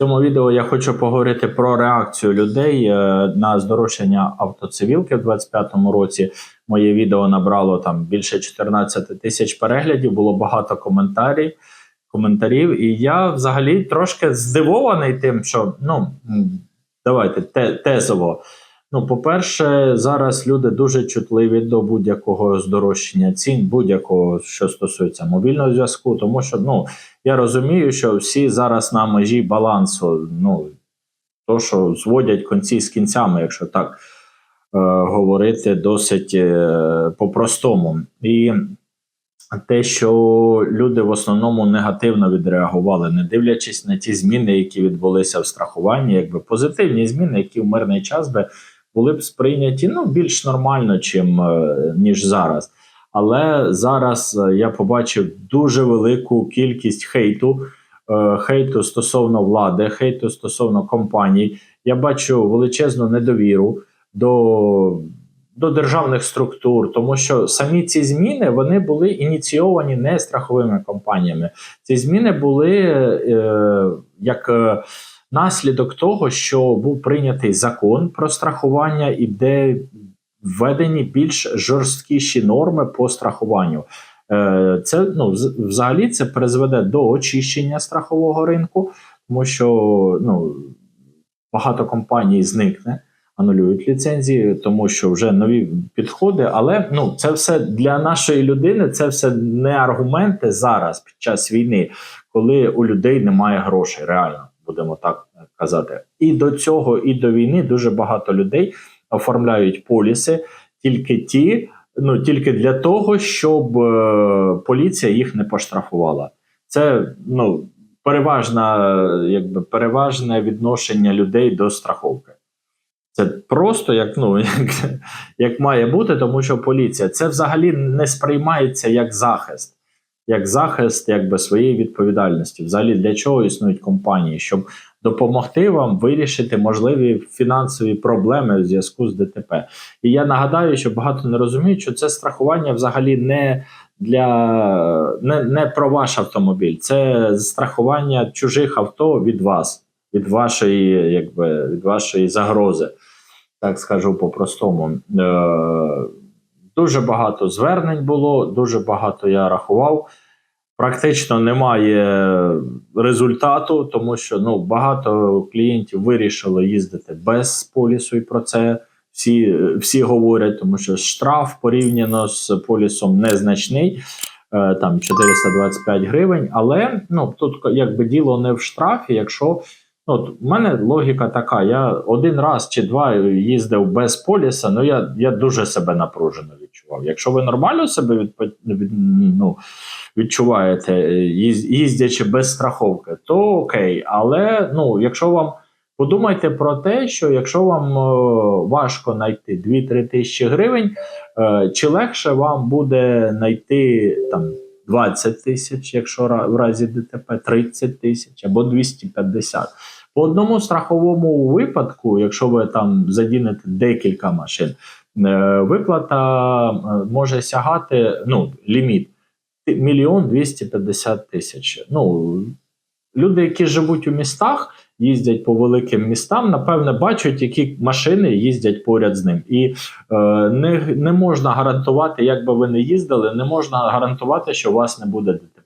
Цьому відео я хочу поговорити про реакцію людей е, на здорожчання автоцивілки в 2025 році. Моє відео набрало там більше 14 тисяч переглядів, було багато коментарів. Коментарів, і я взагалі трошки здивований тим, що ну давайте те, тезово. Ну, по-перше, зараз люди дуже чутливі до будь-якого здорожчання цін, будь-якого, що стосується мобільного зв'язку, тому що ну я розумію, що всі зараз на межі балансу. Ну то, що зводять конці з кінцями, якщо так е, говорити досить е, по-простому. І те, що люди в основному негативно відреагували, не дивлячись на ті зміни, які відбулися в страхуванні, якби позитивні зміни, які в мирний час би були б сприйняті ну, більш нормально, чим, е, ніж зараз. Але зараз е, я побачив дуже велику кількість хейту, е, хейту стосовно влади, хейту стосовно компаній. Я бачу величезну недовіру до, до державних структур, тому що самі ці зміни вони були ініційовані не страховими компаніями. Ці зміни були е, як. Наслідок того, що був прийнятий закон про страхування, і де введені більш жорсткіші норми по страхуванню. Е, Це ну взагалі це призведе до очищення страхового ринку, тому що ну багато компаній зникне, анулюють ліцензії, тому що вже нові підходи. Але ну це все для нашої людини, це все не аргументи зараз під час війни, коли у людей немає грошей, реально будемо так казати. І до цього, і до війни дуже багато людей оформляють поліси, тільки ті, ну тільки для того, щоб е, поліція їх не поштрафувала. Це ну переважна, якби переважне відношення людей до страховки. Це просто як ну як, як має бути, тому що поліція це взагалі не сприймається як захист, як захист якби своєї відповідальності. Взагалі для чого існують компанії, щоб допомогти вам вирішити можливі фінансові проблеми в зв'язку з ДТП. І я нагадаю, що багато не розуміють, що це страхування взагалі не для не, не про ваш автомобіль, це страхування чужих авто від вас, від вашої, якби від вашої загрози. Так скажу по-простому. Е, дуже багато звернень було, дуже багато я рахував. Практично немає результату, тому що ну, багато клієнтів вирішили їздити без полісу, і про це всі, всі говорять, тому що штраф порівняно з полісом незначний, е, там 425 гривень. Але ну, тут якби діло не в штрафі, якщо от у мене логіка така: я один раз чи два їздив без поліса, ну я я дуже себе напружено відчував. Якщо ви нормально себе від, від, ну, відчуваєте, їздячи без страховки, то окей. Але ну, якщо вам подумайте про те, що якщо вам е, важко знайти 2-3 тисячі гривень, е, чи легше вам буде знайти там 20 тисяч, якщо в разі ДТП 30 тисяч або 250. По одному страховому випадку, якщо ви там задінете декілька машин, е, виплата е, може сягати ну, ліміт мільйон 250 тисяч. Ну, люди, які живуть у містах, їздять по великим містам, напевне, бачать, які машини їздять поряд з ним. І е, не, не можна гарантувати, як би ви не їздили, не можна гарантувати, що у вас не буде ДТП.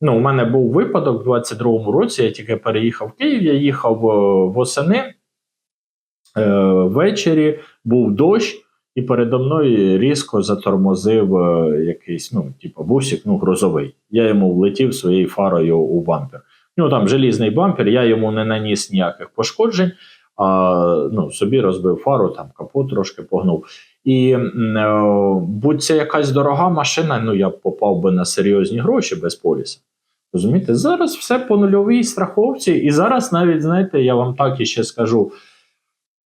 Ну, у мене був випадок у 22-му році. Я тільки переїхав в Київ, я їхав е, восени е, ввечері, був дощ, і передо мною різко затормозив е, якийсь, ну, типу, бусик, ну, грузовий. Я йому влетів своєю фарою у бампер. Ну, там желізний бампер, я йому не наніс ніяких пошкоджень, а ну, собі розбив фару, там капот трошки погнув. І будь це якась дорога машина, ну я б попав би на серйозні гроші без поліса. Розумієте, зараз все по нульовій страховці, і зараз навіть, знаєте, я вам так іще скажу.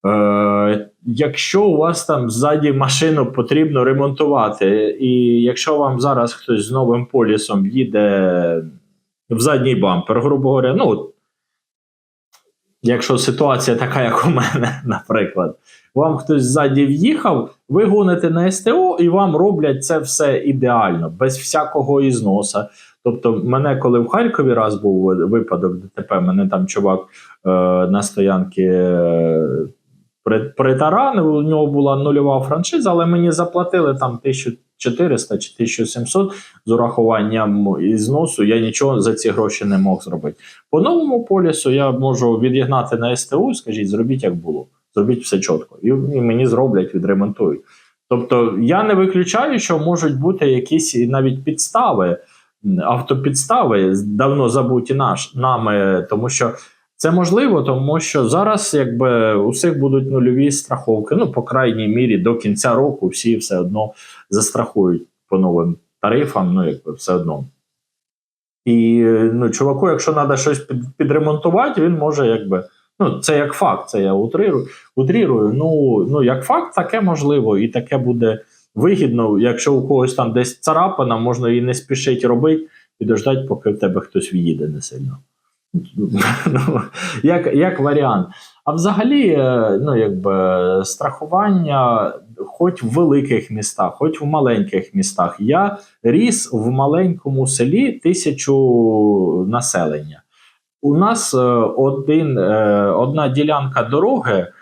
Е, якщо у вас там ззаді машину потрібно ремонтувати, і якщо вам зараз хтось з новим полісом їде в задній бампер, грубо говоря, ну, якщо ситуація така, як у мене, наприклад, вам хтось ззаді в'їхав, ви гоните на СТО і вам роблять це все ідеально, без всякого ізноса. Тобто, мене, коли в Харкові раз був випадок ДТП, мене там чувак е, на стоянці е, притаранив, у нього була нульова франшиза, але мені заплатили там 1400 чи 1700 з урахуванням ізносу. Я нічого за ці гроші не мог зробити. По новому полісу я можу відігнати на СТУ, скажіть, зробіть як було. Зробіть все чітко. І, мені зроблять, відремонтують. Тобто я не виключаю, що можуть бути якісь навіть підстави, автопідстави, давно забуті наш, нами, тому що це можливо, тому що зараз якби у всіх будуть нульові страховки. Ну, по крайній мірі, до кінця року всі все одно застрахують по новим тарифам, ну якби все одно. І ну, чуваку, якщо треба щось під, підремонтувати, він може якби. Ну, це як факт, це я утрирую. утрирую. Ну, ну, як факт, таке можливо, і таке буде вигідно. Якщо у когось там десь царапина, можна її не спішить робити, підождати, поки в тебе хтось в'їде не сильно. Ну, як, як варіант. А взагалі, е, ну, якби, страхування, хоч в великих містах, хоч в маленьких містах. Я ріс в маленькому селі тисячу населення. У нас е, один, е, одна ділянка дороги,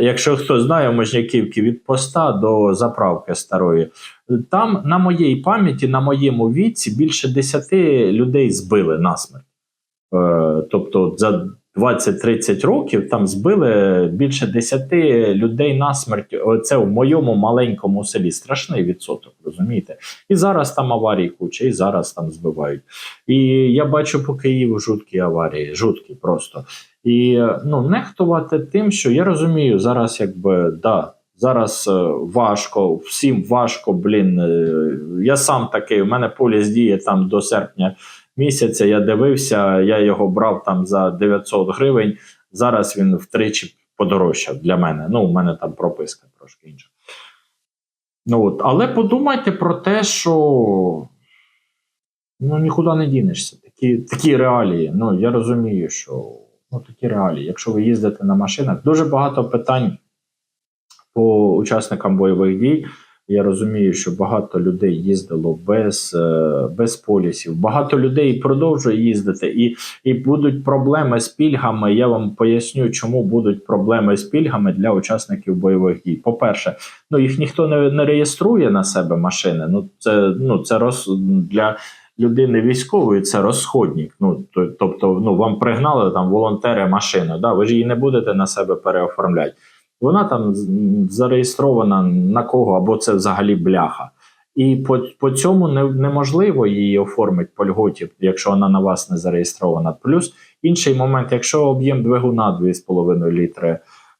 якщо хто знає, Можняківки від поста до заправки старої, там на моїй пам'яті, на моєму віці більше 10 людей збили насмерть. Е, тобто за 20-30 років там збили більше 10 людей насмерть. Це в моєму маленькому селі. Страшний відсоток, розумієте? І зараз там аварії куча, і зараз там збивають. І я бачу по Києву жуткі аварії, жуткі просто. І е, ну, нехтувати тим, що я розумію, зараз якби да. Зараз е, важко, всім важко, блін. е, Я сам такий, у мене поліс діє там до серпня місяця. Я дивився, я його брав там за 900 гривень. Зараз він втричі подорожчав для мене. Ну, у мене там прописка трошки інша. Ну, от. Але подумайте про те, що ну, нікуди не дінешся. Такі, такі реалії. Ну, я розумію, що ну, такі реалії. Якщо ви їздите на машинах, дуже багато питань по учасникам бойових дій. Я розумію, що багато людей їздило без, е, без полісів. Багато людей продовжує їздити, і, і будуть проблеми з пільгами. Я вам поясню, чому будуть проблеми з пільгами для учасників бойових дій. По-перше, ну їх ніхто не, не реєструє на себе машини. Ну це ну це роз для. Людини військової це розходник. Ну то- тобто, ну вам пригнали там волонтери машину. Да, ви ж її не будете на себе переоформляти. Вона там зареєстрована на кого, або це взагалі бляха. І по, по цьому не, неможливо її оформити по льготі, якщо вона на вас не зареєстрована. Плюс інший момент, якщо об'єм двигуна 2,5 літри,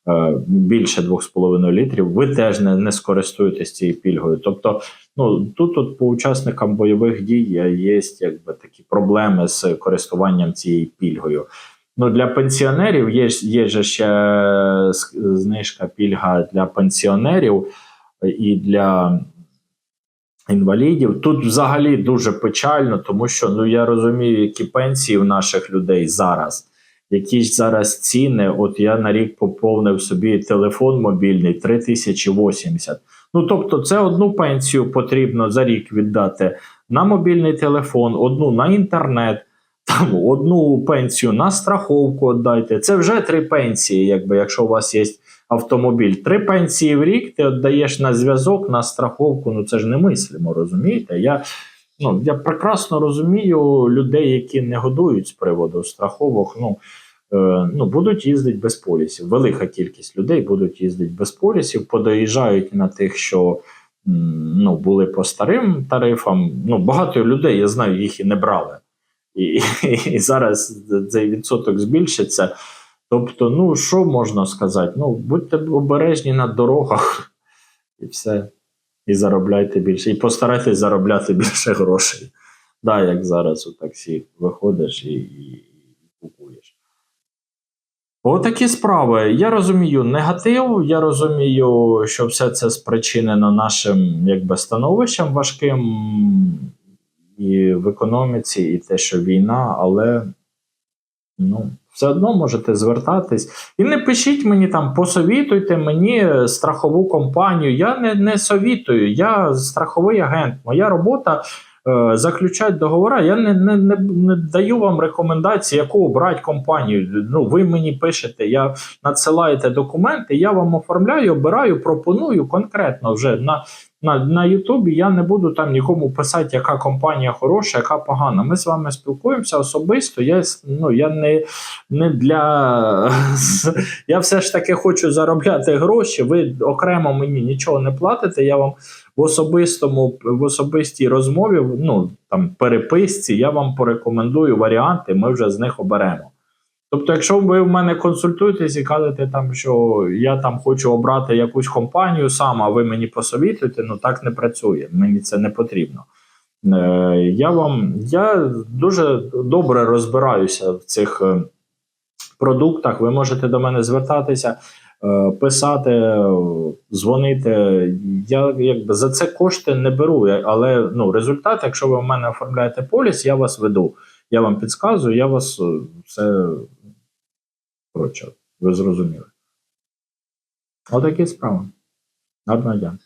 е, більше 2,5 літрів, ви теж не, не скористуєтесь цією пільгою. Тобто, ну тут от по учасникам бойових дій є якби такі проблеми з користуванням цією пільгою. Ну, для пенсіонерів є, є же ще знижка пільга для пенсіонерів і для інвалідів. Тут взагалі дуже печально, тому що ну я розумію, які пенсії в наших людей зараз. Які ж зараз ціни? От я на рік поповнив собі телефон мобільний 3080. Ну тобто, це одну пенсію потрібно за рік віддати на мобільний телефон, одну на інтернет, там одну пенсію на страховку віддайте. Це вже три пенсії, якби якщо у вас є автомобіль. Три пенсії в рік ти віддаєш на зв'язок, на страховку. Ну це ж немислимо, розумієте? Я, ну, я прекрасно розумію людей, які не годують з приводу страховок. Ну, ну, будуть їздити без полісів. Велика кількість людей будуть їздити без полісів, подоїжджають на тих, що ну, були по старим тарифам. Ну, багато людей, я знаю, їх і не брали. І, і зараз цей відсоток збільшиться. Тобто, ну що можна сказати? Ну, будьте обережні на дорогах і все. І заробляйте більше. І постарайтесь заробляти більше грошей. Да, як зараз у таксі виходиш і. Отакі справи. Я розумію негатив, я розумію, що все це спричинено нашим якби, становищем важким і в економіці, і те, що війна, але ну, все одно можете звертатись. І не пишіть мені там, посовітуйте мені страхову компанію. Я не, не совітую, я страховий агент. Моя робота заключати договори. Я не, не, не, не даю вам рекомендації, яку обрати компанію. Ну, ви мені пишете, я надсилаєте документи, я вам оформляю, обираю, пропоную конкретно вже на. На, на Ютубі я не буду там нікому писати, яка компанія хороша, яка погана. Ми з вами спілкуємося особисто. Я, ну, я не, не для. Я все ж таки хочу заробляти гроші. Ви окремо мені нічого не платите. Я вам в особистому в особистій розмові, ну там переписці, я вам порекомендую варіанти. Ми вже з них оберемо. Тобто, якщо ви в мене консультуєтесь і кажете, там, що я там хочу обрати якусь компанію сам, а ви мені посовітуєте, ну так не працює. Мені це не потрібно. Е, я вам я дуже добре розбираюся в цих е, продуктах. Ви можете до мене звертатися, е, писати, е, дзвонити. Я якби за це кошти не беру. Але ну, результат, якщо ви в мене оформляєте поліс, я вас веду. Я вам підказую, я вас е, коротше, ви зрозуміли. Отакі справи. Гарного дня.